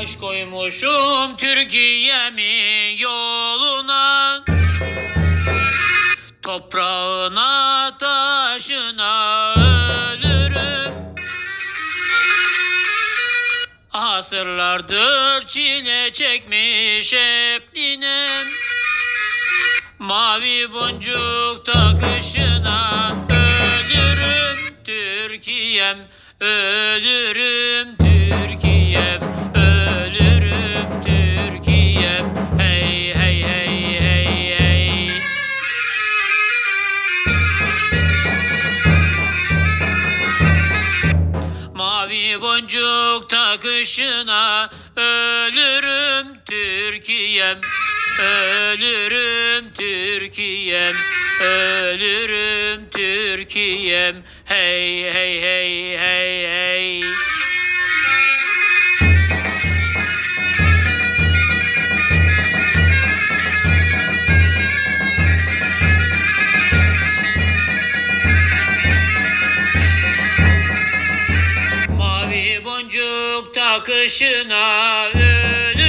koymuşum Türkiye'min yoluna? Toprağına taşına ölürüm. Asırlardır çile çekmiş hep ninem. Mavi boncuk takışına ölürüm. Türkiye'm ölürüm Mavi boncuk takışına ölürüm Türkiye'm Ölürüm Türkiye'm Ölürüm Türkiye'm. Hey hey hey hey hey boncuk takışına ölürüm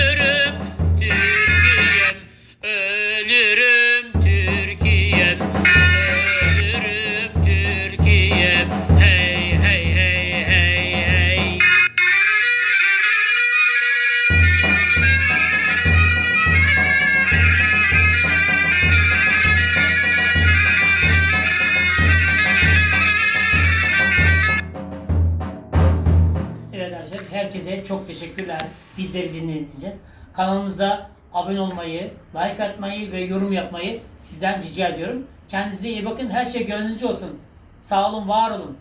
herkese çok teşekkürler. Bizleri dinlediğiniz. Kanalımıza abone olmayı, like atmayı ve yorum yapmayı sizden rica ediyorum. Kendinize iyi bakın. Her şey gönlünüzce olsun. Sağ olun, var olun.